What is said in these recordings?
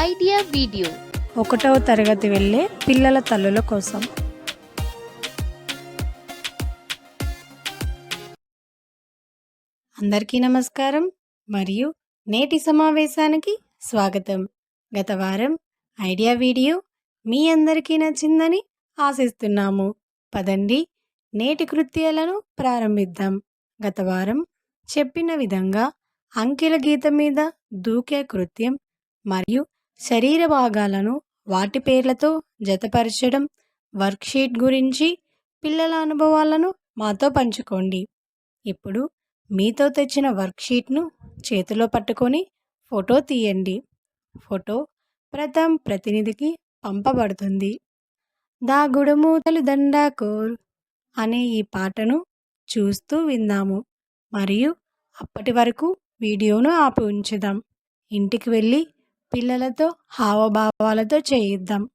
Idea video. ఒకటవ తరగతి వెళ్ళే పిల్లల తల్లుల కోసం. అందరికీ నమస్కారం. మరియు నేటి సమావేశానికి స్వాగతం. గత వారం ఐడియా వీడియో మీ అందరికీ నచ్చిందని ఆశిస్తున్నాము. పదండి నేటి కృత్యాలను ప్రారంభిద్దాం. గత వారం చెప్పిన విధంగా అంకెల గీత మీద దూకే కృత్యం మరియు శరీర భాగాలను వాటి పేర్లతో జతపరచడం వర్క్షీట్ గురించి పిల్లల అనుభవాలను మాతో పంచుకోండి. ఇప్పుడు మీతో తెచ్చిన వర్క్షీట్ను చేతిలో పట్టుకొని ఫోటో తీయండి. ఫోటో ప్రథమ్ ప్రతినిధికి పంపబడుతుంది. దాగుడమూతలు దండాకోర్ అనే ఈ పాటను చూస్తూ విందాము. మరియు అప్పటి వరకు వీడియోను ఆపి ఉంచుదాం. ఇంటికి వెళ్ళి పిల్లలతో హావభావాలతో చేయిద్దాం.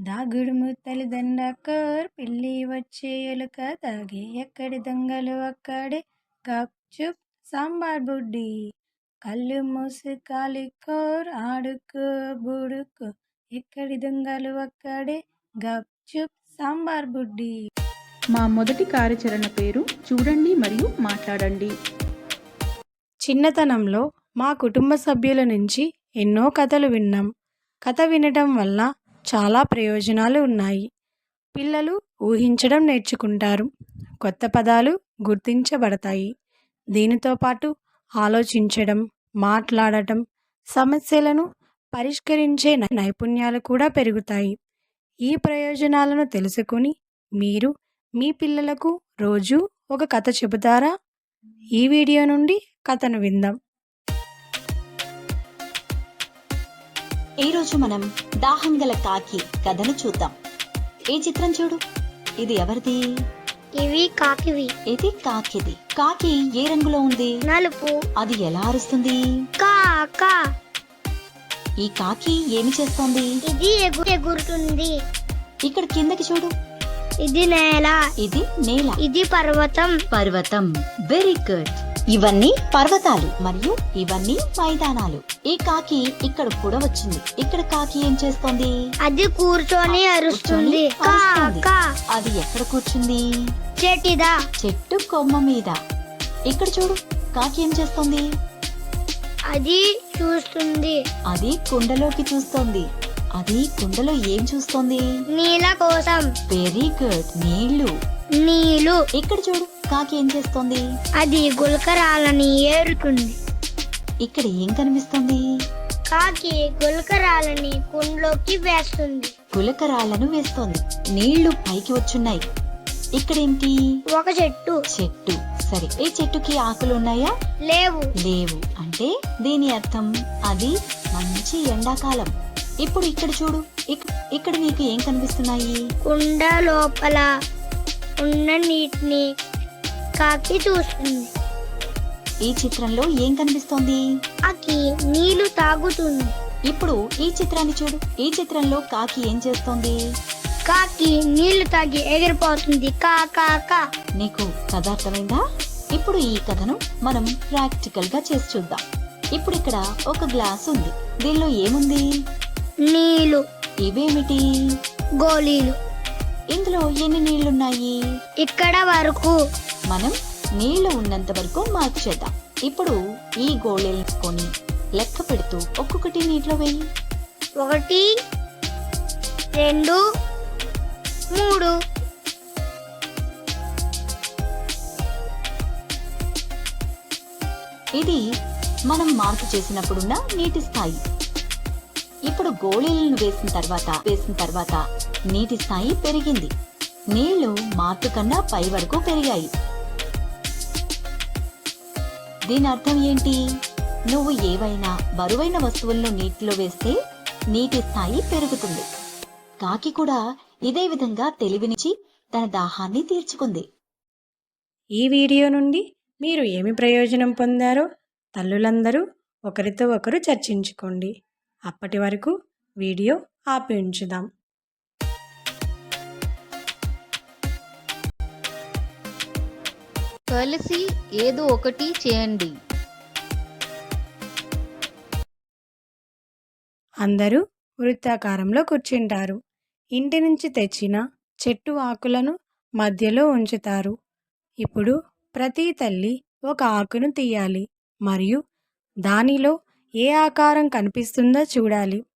దాగుడు ముత్తలు దండాకర్ పిల్లి వచ్చే ఎలుక తాగే ఎక్కడి దొంగలు అక్కడే గప్చుప్ సాంబార్ బుడ్డి. కళ్ళు మూసి కాలికోర్ ఆడుకో బుడుకో ఎక్కడి దొంగలు అక్కడే గప్చుప్ సాంబార్ బుడ్డి. మా మొదటి కార్యాచరణ పేరు చూడండి మరియు మాట్లాడండి. చిన్నతనంలో మా కుటుంబ సభ్యుల నుంచి ఎన్నో కథలు విన్నాం. కథ వినడం వల్ల చాలా ప్రయోజనాలు ఉన్నాయి. పిల్లలు ఊహించడం నేర్చుకుంటారు. కొత్త పదాలు గుర్తించబడతాయి. దీనితో పాటు ఆలోచించడం మాట్లాడటం సమస్యలను పరిష్కరించే నైపుణ్యాలు కూడా పెరుగుతాయి. ఈ ప్రయోజనాలను తెలుసుకుని మీరు మీ పిల్లలకు రోజు ఒక కథ చెబుతారా? ఈ వీడియో నుండి కథను విందాం. ఈరోజు మనం దాహం గల కాకి కథను చూద్దాం. ఈ చిత్రం చూడు. ఇది ఎవరిది? ఇవి కాకివి. ఇది కాకిది. కాకి ఏ రంగులో ఉంది? నలుపు. అది ఎలా అరుస్తుంది? కాక. ఈ కాకి ఏమి చేస్తోంది? ఇది ఎగు ఎగురుతుంది. ఇక్కడ కిందకి చూడు. ఇది నేల. ఇది నేల. ఇది పర్వతం. పర్వతం. వెరీ గుడ్ ఇవన్నీ పర్వతాలు మరియు ఇవన్నీ మైదానాలు. ఈ కాకి ఇక్కడ కూడా వచ్చింది. ఇక్కడ కాకి ఏం చేస్తోంది? అది కూర్చొని అరుస్తుంది. అది ఎక్కడ కూర్చుంది? చెటిదా చెట్టు కొమ్మ మీద. ఇక్కడ చూడు కాకి ఏం చేస్తోంది? అది చూస్తుంది. అది కుండలోకి చూస్తోంది. అది కుండలో ఏం చూస్తోంది? నీళ్ళ కోసం. వెరీ గుడ్ నీళ్ళు నీళ్ళు ఇక్కడ చూడు కాకి ఏం చేస్తోంది? అది గులకరాలని ఏరుతుంది ఇక్కడ ఏం కనిపిస్తుంది? కాకి గులకరాలని కుండలోకి వేస్తుంది. గులకరాళ్ళను వేస్తోంది. నీళ్ళు పైకి వచ్చున్నాయి. ఇక్కడేంటి? ఒక చెట్టు. చెట్టు. సరే ఈ చెట్టుకి ఆకులు ఉన్నాయా? లేవు. లేవు. అంటే దీని అర్థం అది మంచి ఎండాకాలం. ఇప్పుడు ఇక్కడ చూడు. ఇక్- ఇక్కడ నీకు ఏం కనిపిస్తున్నాయి? కుండ లోపల ఉన్న నీటిని కాకి చూస్తుంది. ఈ చిత్రంలో ఏం కనిపిస్తోంది? కాకి నీళ్ళు తాగుతుంది. ఇప్పుడు ఈ చిత్రాన్ని చూడు. ఈ చిత్రంలో కాకి ఏం చేస్తోంది? కాకి నీళ్ళు తాగి ఎగిరిపోతుంది. కా కా కా. నీకు కథ అర్థమైందా? ఇప్పుడు ఈ కథను మనం ప్రాక్టికల్గా చేసి చూద్దాం. ఇప్పుడు ఇక్కడ ఒక గ్లాస్ ఉంది. దీనిలో ఏముంది? నీళ్ళు. ఇవేమిటి? గోళీలు. ఇందులో ఎన్ని నీళ్ళున్నాయి? ఇక్కడ వరకు. మనం నీళ్ళు ఉన్నంత వరకు మార్క్ చేద్దాం ఇప్పుడు ఈ గోళీలు కొని లెక్క పెడుతూ ఒక్కొక్కటి నీటిలో వేయి. ఒకటి రెండు మూడు. ఇది మనం మార్పు చేసినప్పుడున్న నీటి స్థాయి. ఇప్పుడు గోళీలను వేసిన తర్వాత వేసిన తర్వాత నీటి స్థాయి పెరిగింది. నీళ్ళు మార్పు కన్నా పై వరకు పెరిగాయి. దీని అర్థం ఏంటి? నువ్వు ఏవైనా బరువైన వస్తువులను నీటిలో వేస్తే నీటి స్థాయి పెరుగుతుంది. కాకి కూడా ఇదే విధంగా తెలివినిచ్చి తన దాహాన్ని తీర్చుకుంది. ఈ వీడియో నుండి మీరు ఏమి ప్రయోజనం పొందారో తల్లులందరూ ఒకరితో ఒకరు చర్చించుకోండి. అప్పటి వరకు వీడియో ఆపి ఉంచుదాం. కలిసి ఏదో ఒకటి చేయండి. అందరూ వృత్తాకారంలో కూర్చుంటారు. ఇంటి నుంచి తెచ్చిన చెట్టు ఆకులను మధ్యలో ఉంచుతారు. ఇప్పుడు ప్రతి తల్లి ఒక ఆకును తీయాలి మరియు దానిలో ఏ ఆకారం కనిపిస్తుందో చూడాలి.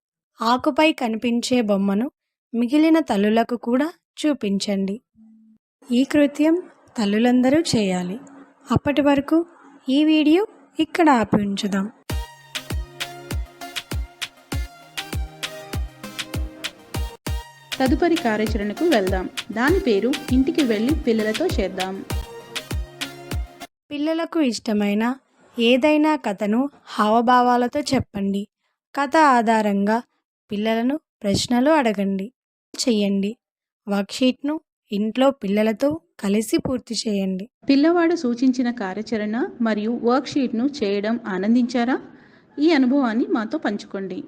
ఆకుపై కనిపించే బొమ్మను మిగిలిన తల్లులకు కూడా చూపించండి. ఈ కృత్యం తల్లులందరూ చేయాలి. అప్పటి వరకు ఈ వీడియో ఇక్కడ ఆపి ఉంచుదాం. తదుపరి కార్యాచరణకు వెళ్దాం. దాని పేరు ఇంటికి వెళ్ళి పిల్లలతో చేద్దాం. పిల్లలకు ఇష్టమైన ఏదైనా కథను హావభావాలతో చెప్పండి. కథ ఆధారంగా పిల్లలను ప్రశ్నలు అడగండి. చెయ్యండి వర్క్షీట్ను ఇంట్లో పిల్లలతో కలిసి పూర్తి చేయండి. పిల్లవాడు సూచించిన కార్యాచరణ మరియు వర్క్షీట్ను చేయడం ఆనందించారా? ఈ అనుభవాన్ని మాతో పంచుకోండి.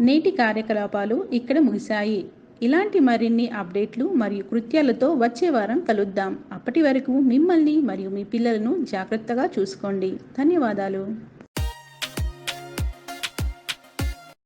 నేటి కార్యకలాపాలు ఇక్కడ ముగిశాయి. ఇలాంటి మరిన్ని అప్డేట్లు మరియు కృత్యాలతో వచ్చే వారం కలుద్దాం. అప్పటి వరకు మిమ్మల్ని మరియు మీ పిల్లలను జాగ్రత్తగా చూసుకోండి. ధన్యవాదాలు.